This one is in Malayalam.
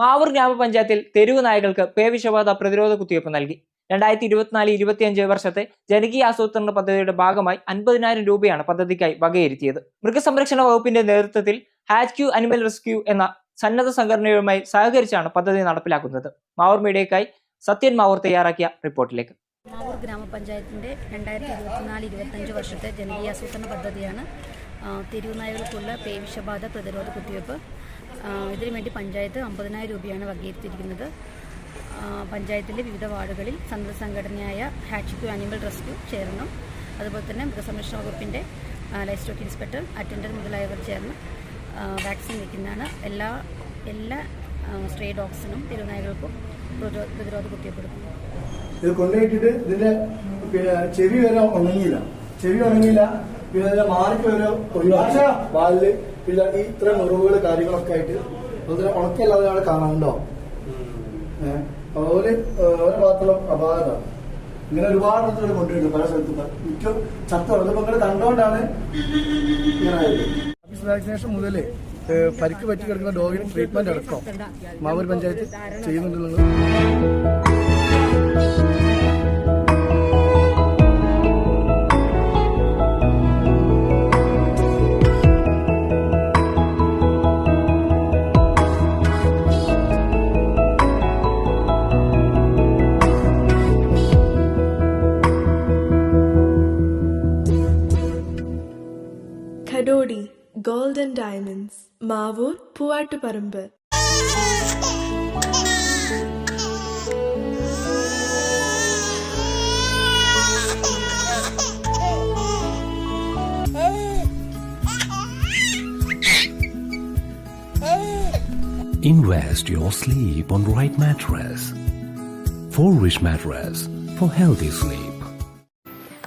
മാവൂർ ഗ്രാമപഞ്ചായത്തിൽ തെരുവ് നായകൾക്ക് പേവിഷബാധ പ്രതിരോധ കുത്തിവയ്പ് നൽകി. രണ്ടായിരത്തി ഇരുപത്തിനാല് ഇരുപത്തിയഞ്ച് വർഷത്തെ ജനകീയ ആസൂത്രണ പദ്ധതിയുടെ ഭാഗമായി അൻപതിനായിരം രൂപയാണ് പദ്ധതിക്കായി വകയിരുത്തിയത്. മൃഗസംരക്ഷണ വകുപ്പിന്റെ നേതൃത്വത്തിൽ ഹാറ്റ്ക്യൂ അനിമൽ റെസ്ക്യൂ എന്ന സന്നദ്ധ സംഘടനയുമായി സഹകരിച്ചാണ് പദ്ധതി നടപ്പിലാക്കുന്നത്. മാവൂർ മീഡിയക്കായി സത്യൻ മാവൂർ തയ്യാറാക്കിയ റിപ്പോർട്ടിലേക്ക്. മാവൂർ ഗ്രാമപഞ്ചായത്തിന്റെ രണ്ടായിരത്തി ഇരുപത്തിനാല് ഇരുപത്തഞ്ച് വർഷത്തെ ജനകീയ ആസൂത്രണ പദ്ധതിയാണ് തെരുവുനായകൾക്കുള്ള പേവിഷബാധ പ്രതിരോധ കുത്തിവയ്പ്പ്. ഇതിനു വേണ്ടി പഞ്ചായത്ത് അമ്പതിനായിരം രൂപയാണ് വകയിരുത്തിയിരിക്കുന്നത്. പഞ്ചായത്തിലെ വിവിധ വാർഡുകളിൽ സന്നദ്ധ സംഘടനയായ ഹാച്ചിക്കു ആനിമൽ റെസ്ക്യൂ ചേർന്നു അതുപോലെ തന്നെ മൃഗസംരക്ഷണ വകുപ്പിന്റെ ലൈഫ് സ്റ്റോക്ക് ഇൻസ്പെക്ടർ അറ്റൻഡർ മുതലായവർ ചേർന്ന് വാക്സിൻ വയ്ക്കുന്നതാണ് എല്ലാ എല്ലാ സ്ട്രേ ഡോഗ്സിനും തിരുനായകൾക്കും പ്രതിരോധ കുത്തിവയ്പ്പ് കൊടുക്കുന്നു ഇത് കൊണ്ടുപോയിട്ടിട്ട് ഇതിന്റെ ചെവി വരെ ഉണങ്ങിയില്ല. ചെവി ഉണങ്ങിയില്ല. പിന്നെ മാർക്ക് വരെ ഒഴിവാക്കി. വാലിൽ പിന്നെ ഈ ഇത്ര മുറിവുകൾ കാര്യങ്ങളൊക്കെ ആയിട്ട് അതുപോലെ ഉണക്കല്ലാതെ ആൾ കാണാനുണ്ടോ ഏഹ്? അതുപോലെ ഓരോ ഭാഗത്തുള്ള അപാകതാണ് ഇങ്ങനെ ഒരുപാട് സ്ഥലത്ത് കൊണ്ടുവരുന്നു പല സ്ഥലത്തും. മിക്ക ചത്ത നിങ്ങൾ കണ്ടുകൊണ്ടാണ് ഇങ്ങനെ ആയത്. വാക്സിനേഷൻ മുതൽ പരിക്ക് പറ്റി കിടക്കുന്ന ഡോഗിന് ട്രീറ്റ്മെന്റ് അടക്കം മാവൂർ പഞ്ചായത്ത് ചെയ്യുന്നുണ്ടെന്നുള്ളത് Gold and Diamonds, Mavur, Puvattuparambur. Invest your sleep on right mattress. For rich mattress, for healthy sleep.